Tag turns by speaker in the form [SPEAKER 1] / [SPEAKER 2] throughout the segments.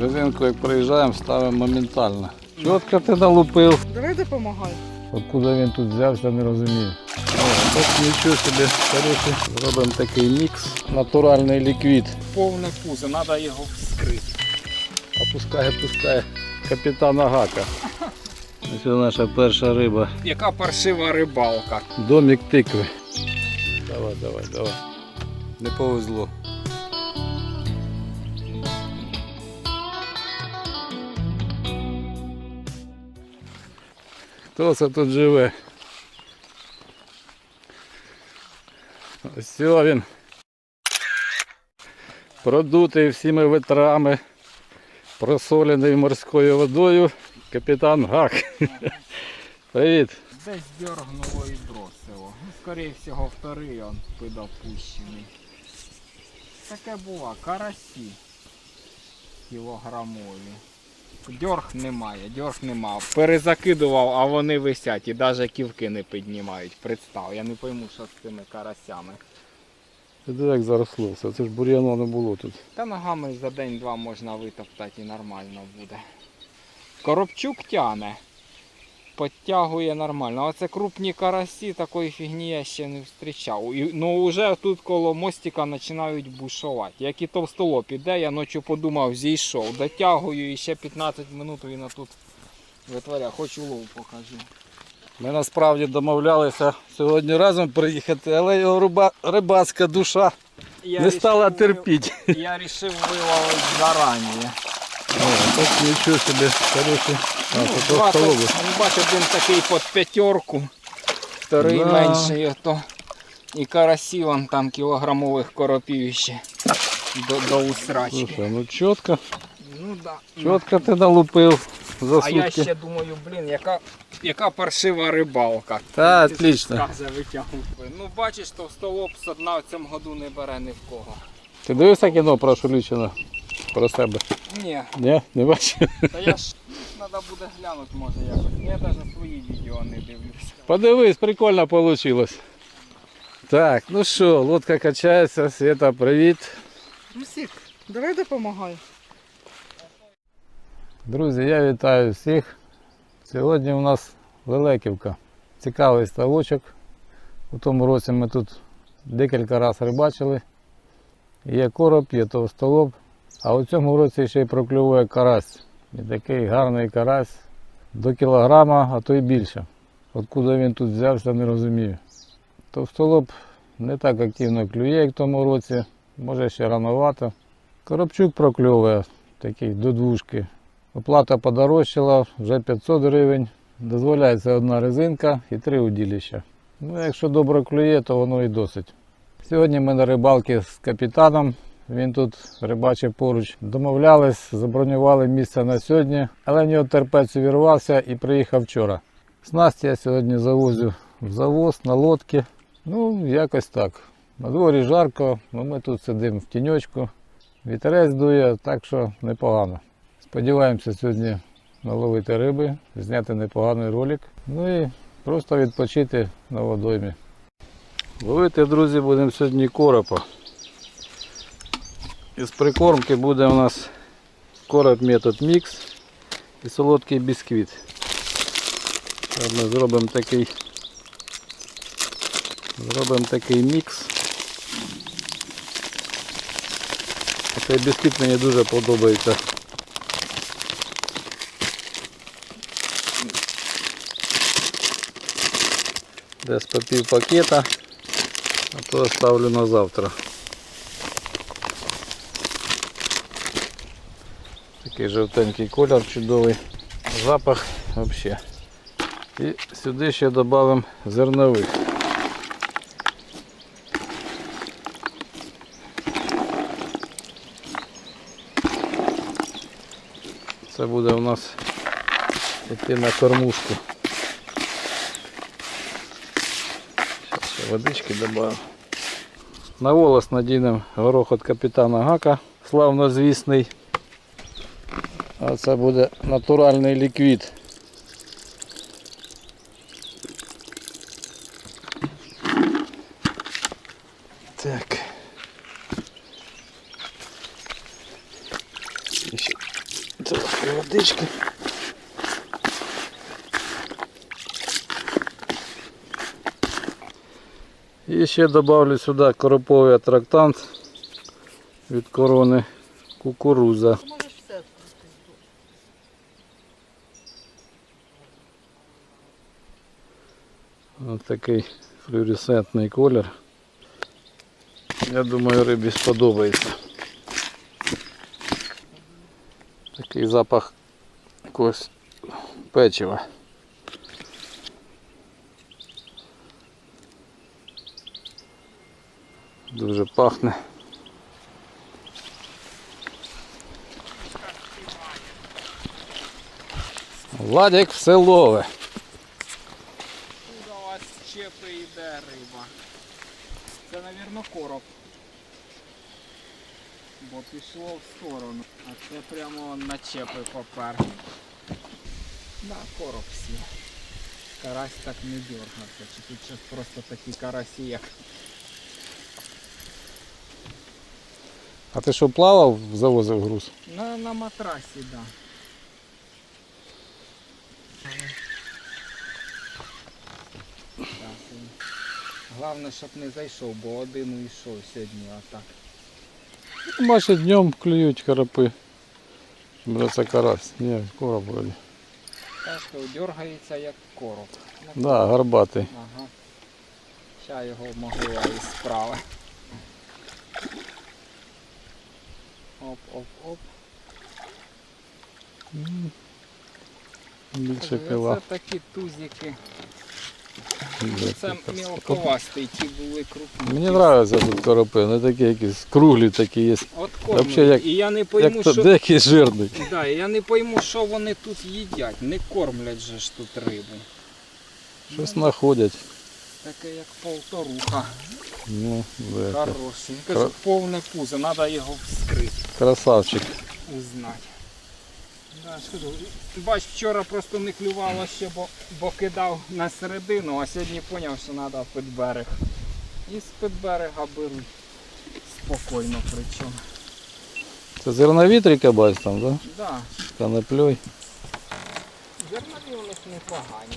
[SPEAKER 1] Резинку як приїжджаємо, ставимо моментально. Чітко ти налупив.
[SPEAKER 2] Давай допомагай.
[SPEAKER 1] Откуда він тут взявся, не розумію. О, так нічого собі, коротше, зробимо такий мікс. Натуральний ліквід.
[SPEAKER 3] Повне пузо, треба його вскрити.
[SPEAKER 1] Опускає, пускає капітана Гака. Ось наша перша риба.
[SPEAKER 3] Яка паршива рибалка.
[SPEAKER 1] Домик тикви. Давай, давай, давай. Не повезло. Хто це тут живе? Ось він. Продутий всіми ветрами, просолений морською водою. Капітан Гак. Привіт.
[SPEAKER 3] Десь дергнуло і бросило. Ну, скоріше всього, вторий он підопущений. Таке бува, карасі кілограмові. Дьорг немає, дьорг нема. Перезакидував, а вони висять і навіть ківки не піднімають. Представ, я не пойму, що з цими карасями.
[SPEAKER 1] Це як заросло все. Це ж бур'яно не було тут.
[SPEAKER 3] Та ногами за день-два можна витоптати і нормально буде. Коробчук тяне. Підтягує нормально. А оце крупні карасі, такої фігні я ще не зустрічав. І, ну вже тут коло мостика починають бушувати. Як і товстолоб іде, я ночі подумав, зійшов. Дотягую і ще 15 минут він тут витворяє. Хоч улов покажу.
[SPEAKER 1] Ми насправді домовлялися сьогодні разом приїхати, але його руба, рибацька душа
[SPEAKER 3] Я
[SPEAKER 1] не стала терпіти.
[SPEAKER 3] Я вирішив виловити зарані.
[SPEAKER 1] Так нічого собі, коротше. А,
[SPEAKER 3] Ну, два,
[SPEAKER 1] ловиш.
[SPEAKER 3] ну, бач, один такий під п'ятерку, вторий
[SPEAKER 1] Да.
[SPEAKER 3] менший. Ото. І карасі вон там кілограмових коропів ще до, до усрачки.
[SPEAKER 1] Слушай, ну чітко,
[SPEAKER 3] Ну да.
[SPEAKER 1] чітко ти налупив за
[SPEAKER 3] А я ще думаю, блін, яка, яка паршива рибалка.
[SPEAKER 1] Та,
[SPEAKER 3] Ти
[SPEAKER 1] отлично.
[SPEAKER 3] Ну бачиш, то столоп з дна в цьому году не бере ні в кого.
[SPEAKER 1] Ти дивився кіно про Шулічина? Про себе?
[SPEAKER 3] Ні,
[SPEAKER 1] Ні, не бачив.
[SPEAKER 3] та я ж треба буде глянути може якось. Я навіть свої відео не дивлюся.
[SPEAKER 1] Подивись, прикольно вийшло. Так, ну що, лодка качається, Света, привіт.
[SPEAKER 2] Русік, давай допомагай.
[SPEAKER 1] Друзі, я вітаю всіх. Сьогодні у нас Лелеківка. Цікавий ставочок. У тому році ми тут декілька разів рибачили. Є короб, є товстолоб. А у цьому році ще й прокльовує карась. І такий гарний карась до кілограма, а то й більше. Откуда він тут взявся, не розумію. Товстолоб не так активно клює, як в тому році. Може ще рановато. Коробчук прокльовує, такий до двушки. Оплата подорожчала, вже 500 гривень. Дозволяється одна резинка і три удилища. Ну, якщо добре клює, то воно і досить. Сьогодні ми на рибалці з капітаном. Він тут рибачив поруч. Домовлялись, забронювали місце на сьогодні, але в нього терпець увірвався і приїхав вчора. Снасті я сьогодні завозю в завоз на лодки. Ну, якось так. На дворі жарко, але ми тут сидимо в тіньочку. Вітерець дує, так що непогано. Сподіваємося сьогодні наловити риби, зняти непоганий ролик. Ну і просто відпочити на водоймі. Ловити, друзі, будемо сьогодні коропа. Із прикормки буде у нас короб метод мікс і солодкий бісквіт. Ми зробимо такий, зробимо такий мікс. Цей бісквіт мені дуже подобається. Десь по пів пакета, а то оставлю на завтра. Такий жовтенький колір чудовий, запах взагалі. І сюди ще додамо зернових. Це буде у нас йти на кормушку. Водички добавимо. На волос надінемо горох від капітана Гака, славнозвісний. А це буде натуральний ліквід. Так. Ще водички. І ще добавлю сюди короповий атрактант від корони кукуруза.
[SPEAKER 2] Ти можеш все відкрити.
[SPEAKER 1] Ось такий флюоресцентний колір. Я думаю, рибі сподобається. Такий запах якогось печива. Дуже пахне. Владик все лове.
[SPEAKER 3] Щепи йде риба? Це, мабуть, короб. Бо пішло в сторону. А це прямо на чепи попер. Да, короб всі. Карась так не дергався. Чи тут щось просто такі карасі, як
[SPEAKER 1] А ти що плавав, завозив груз?
[SPEAKER 3] на, на матрасі, так. Да. Так, і Головне, щоб не зайшов, бо один уйшов сьогодні, а так.
[SPEAKER 1] Бачиш, днем клюють карапи. Бля, карась. Ні, короб вроді.
[SPEAKER 3] Тяжко дергається як короб. Ну,
[SPEAKER 1] Да, горбатий.
[SPEAKER 3] Ага. Ща його могила і справа. Оп, оп, оп.
[SPEAKER 1] М. Більше
[SPEAKER 3] Це такі тузики. Це мілковастий, ті були крупні.
[SPEAKER 1] Мені подобаються тут коропи, вони такі якісь круглі такі є.
[SPEAKER 3] От
[SPEAKER 1] Вообще, як-
[SPEAKER 3] І я не пойму,
[SPEAKER 1] Як
[SPEAKER 3] що...
[SPEAKER 1] деякий жирний.
[SPEAKER 3] Да, я не пойму, що вони тут їдять. Не кормлять же ж тут рибу.
[SPEAKER 1] Щось знаходять.
[SPEAKER 3] Таке як полторуха.
[SPEAKER 1] Ну,
[SPEAKER 3] Хороший. Кажу, повне пузо, треба його вскрити.
[SPEAKER 1] красавчик.
[SPEAKER 3] узнати. Да, ж бач, вчора просто не клювало ще, бо, бо кидав на середину, а сьогодні зрозумів, що треба під берег. І з-під берега беруть спокійно причому.
[SPEAKER 1] Це зерновітрика бач там, так? да?
[SPEAKER 3] Да,
[SPEAKER 1] Канаплюй.
[SPEAKER 3] зернові у них непогані.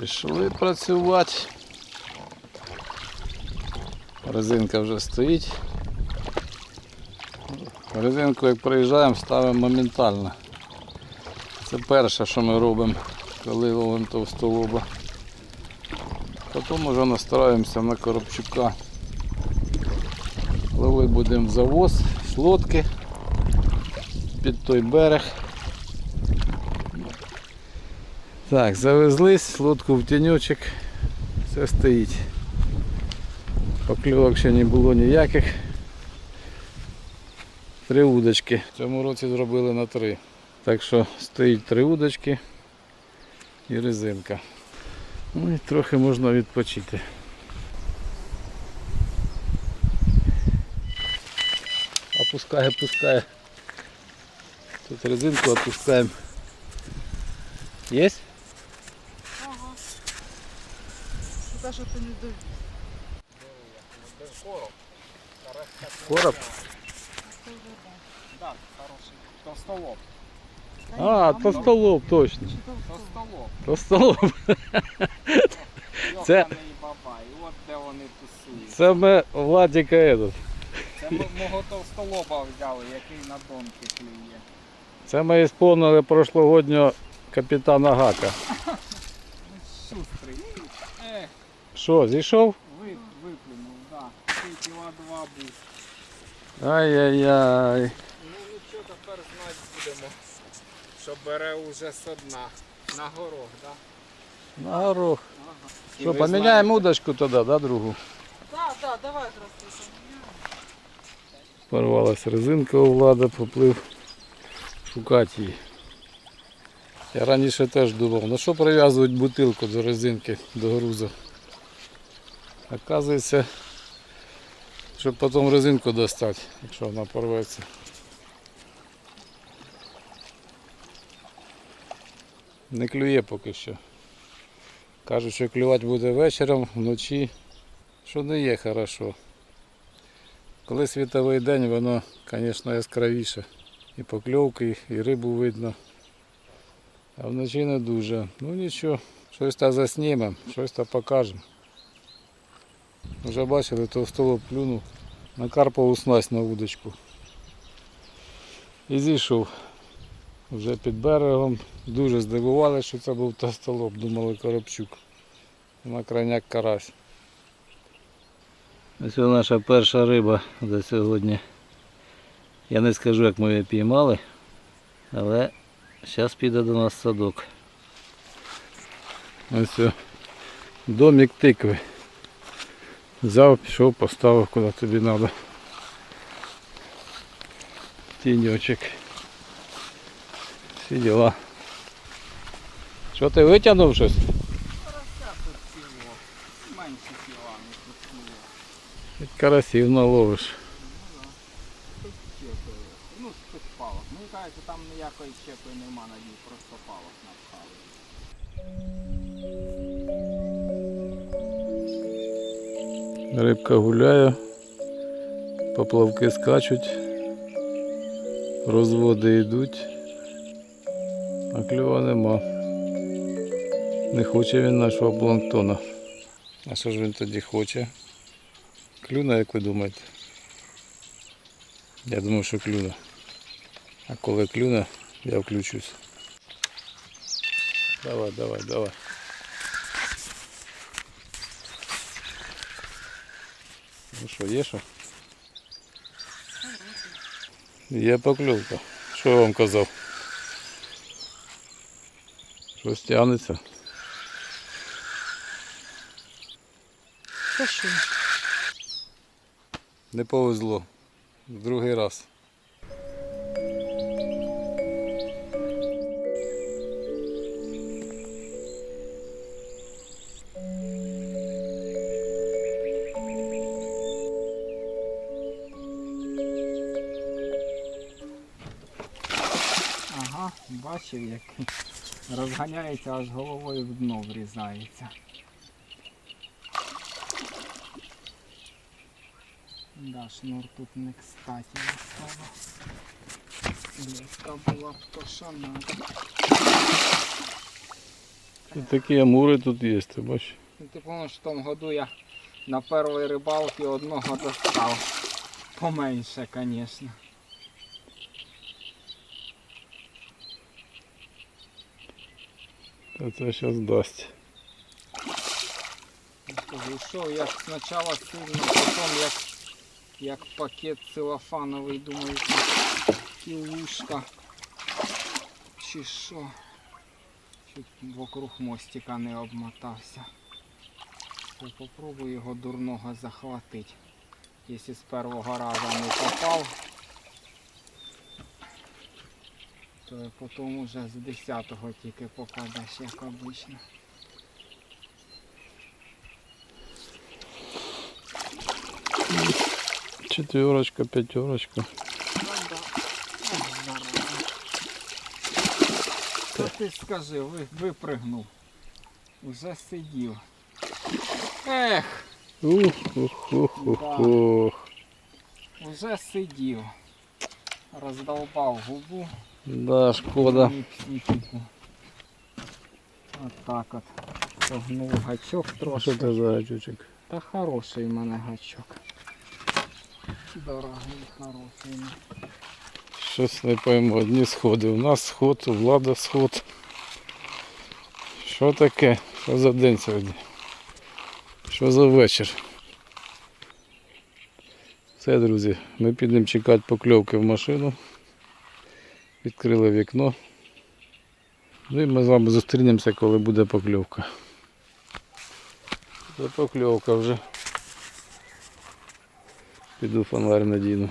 [SPEAKER 1] Пішли працювати. Резинка вже стоїть. Резинку як приїжджаємо, ставимо моментально. Це перше, що ми робимо, коли ловимо товстолоба. Потім вже настроїмося на коробчука. Ловити будемо завоз з лодки під той берег. Так, завезлись, лодку в тіньочок, все стоїть. Покльовок ще не було ніяких. Три удочки. В цьому році зробили на три. Так що стоїть три удочки і резинка. Ну і трохи можна відпочити. Опускає, опускає. Тут резинку опускаємо. Есть?
[SPEAKER 2] Ага. Те, що ти не довів.
[SPEAKER 1] Короб?
[SPEAKER 3] Да, хороший. Товстолоб.
[SPEAKER 1] А, тостолоб, точно.
[SPEAKER 3] Товстолоб.
[SPEAKER 1] Тостолоб. Це-
[SPEAKER 3] бабай. От де вони тусують.
[SPEAKER 1] Це ми Владіка этот.
[SPEAKER 3] Це ми мого товстолоба взяли, який на донки клює.
[SPEAKER 1] Це ми ісполнили прошлогоднього капітана Гака.
[SPEAKER 3] Ну, шустрий. Ех,
[SPEAKER 1] Що, зійшов?
[SPEAKER 3] вип, виплюнув, да. Ти кіла два був.
[SPEAKER 1] Ай-яй-яй.
[SPEAKER 3] Ну нічого тепер знати будемо, що бере уже со дна. На горох, да?
[SPEAKER 1] На горох.
[SPEAKER 3] Ага.
[SPEAKER 1] Що, поміняємо удочку тоді, да, другу?
[SPEAKER 2] Так, так, давай красиво.
[SPEAKER 1] Порвалась резинка у Влада, поплив шукати її. Я раніше теж думав, на що прив'язують бутилку до резинки, до грузу. Оказується, щоб потім резинку достати, якщо вона порветься. Не клює поки що. Кажуть, що клювати буде вечором, вночі, що не є хорошо. Коли світовий день, воно, звісно, яскравіше і покльовки, і рибу видно. А вночі не дуже. Ну нічого, щось та заснімемо, щось та покажемо. Вже бачили, то столоп плюнув на карпову снасть на вудочку. І зійшов. Вже під берегом. Дуже здивувалися, що це був товстолоб, думали Коробчук. На крайняк карась. Ось наша перша риба за сьогодні. Я не скажу, як ми її піймали, але зараз піде до нас садок. Ось домик тикви. Взяв, пішов, поставив куди тобі треба. Тіньочок. Всі діла. Що ти витягнув щось?
[SPEAKER 3] Карася тут ціло. Менше кіла, не тут було.
[SPEAKER 1] Від Карасів наловиш.
[SPEAKER 3] Тут щепи. Ну, тут палок. Мені кажуть, там ніякої щепи нема на ній, просто палок
[SPEAKER 1] Рибка гуляє, поплавки скачуть, розводи йдуть, а клюва нема. Не хоче він нашого планктона. А що ж він тоді хоче? Клюне, як ви думаєте? Я думаю, що клюне. А коли клюне, я включусь. Давай, давай, давай. Ну що, є що? Є поклювка. Що я вам казав? Щось тягнеться.
[SPEAKER 2] Що?
[SPEAKER 1] Не повезло. Другий раз.
[SPEAKER 3] Бачив, як розганяється, аж головою в дно врізається. Да, шнур тут не кстати вистава. Леска була б.
[SPEAKER 1] І такі амури тут є, ти бачиш?
[SPEAKER 3] Ну, Ти пам'ятаєш, в тому году я на першій рибалці одного достав. Поменше, звісно.
[SPEAKER 1] Це зараз дасть.
[SPEAKER 3] Вийшов як спочатку сильно, потім як, як пакет целофановий, думаю, кілушка. Чи що? Чуть вокруг мостика не обмотався. То попробую його дурного захватити. Якщо з першого разу не попав, то потім уже з 10-го тільки попадеш, як обично.
[SPEAKER 1] Четверочка, п'ятерочка.
[SPEAKER 3] Та ти скажи, ви, випригнув. Уже сидів. Ех,
[SPEAKER 1] Ух, ух, ух, ух, ух.
[SPEAKER 3] уже сидів. Роздолбав губу.
[SPEAKER 1] Да, шкода.
[SPEAKER 3] Ні психіку. От так от. Погнув гачок
[SPEAKER 1] А що
[SPEAKER 3] трошки.
[SPEAKER 1] це за гачочок?
[SPEAKER 3] Та хороший в мене гачок. Дорогий, хороший.
[SPEAKER 1] Щось не пойму, одні сходи. У нас сход, у влада сход. Що таке? Що за день сьогодні? Що за вечір? Все, друзі, ми підемо чекати покльовки в машину. Відкрили вікно. Ну і ми з вами зустрінемося, коли буде покльовка. Це покльовка вже. Піду фонарь надіну.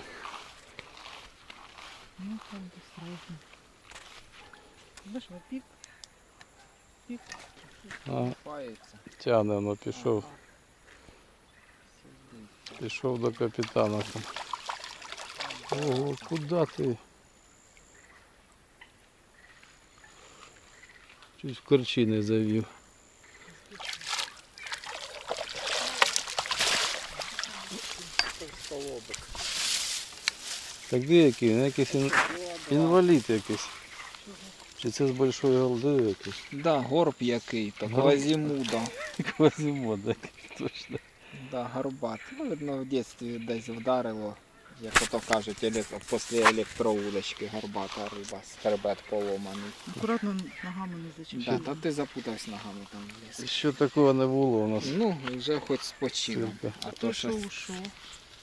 [SPEAKER 2] Ну там осторожно. Бачиш, пік. Пік.
[SPEAKER 1] А,
[SPEAKER 3] Купається.
[SPEAKER 1] воно пішов. Пішов до капітана. Ого, куди ти? Чуть в корчі не завів. Так де який? Ну, якийсь
[SPEAKER 3] Вода.
[SPEAKER 1] Інвалід якийсь. Чи це з большої голди якийсь?
[SPEAKER 3] Да, горб який то,
[SPEAKER 1] Горб.
[SPEAKER 3] квазімуда.
[SPEAKER 1] Квазімод якийсь точно.
[SPEAKER 3] Да, горбат. Ну, видно, в дитинстві десь вдарило, як ото кажуть, еле- після електроудочки горбата риба, хребет поломаний.
[SPEAKER 2] Акуратно ногами не зачепити.
[SPEAKER 3] Да, та ти запутався ногами там в лісі.
[SPEAKER 1] Ще такого не було у нас.
[SPEAKER 3] Ну, вже хоч спочинок. А то
[SPEAKER 2] що ушов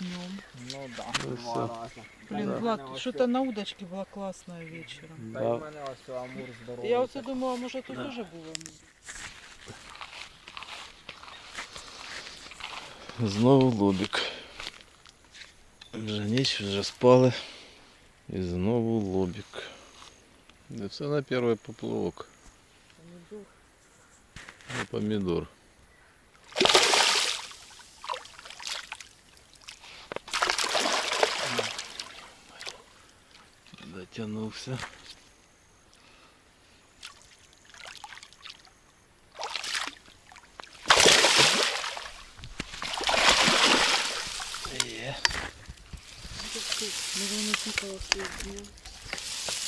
[SPEAKER 2] днем.
[SPEAKER 3] ну да,
[SPEAKER 1] Ну,
[SPEAKER 3] два рази. Да.
[SPEAKER 2] Влад,
[SPEAKER 3] Мене
[SPEAKER 2] что-то на удочке была классная вечером.
[SPEAKER 3] Та
[SPEAKER 1] Да.
[SPEAKER 3] й в мене ось амур здоровий.
[SPEAKER 2] Я оце думала, може тут теж було.
[SPEAKER 4] Знову лобік. Вже ніч, вже спали. І знову лобік.
[SPEAKER 1] Це на перший поплавок. На помідор.
[SPEAKER 4] Дотягнувся.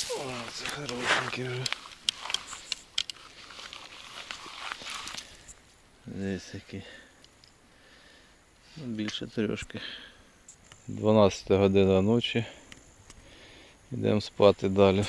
[SPEAKER 4] О, це хорошенький вже. Десь який. Ну, більше трьошки.
[SPEAKER 1] 12 година ночі. Йдемо спати далі.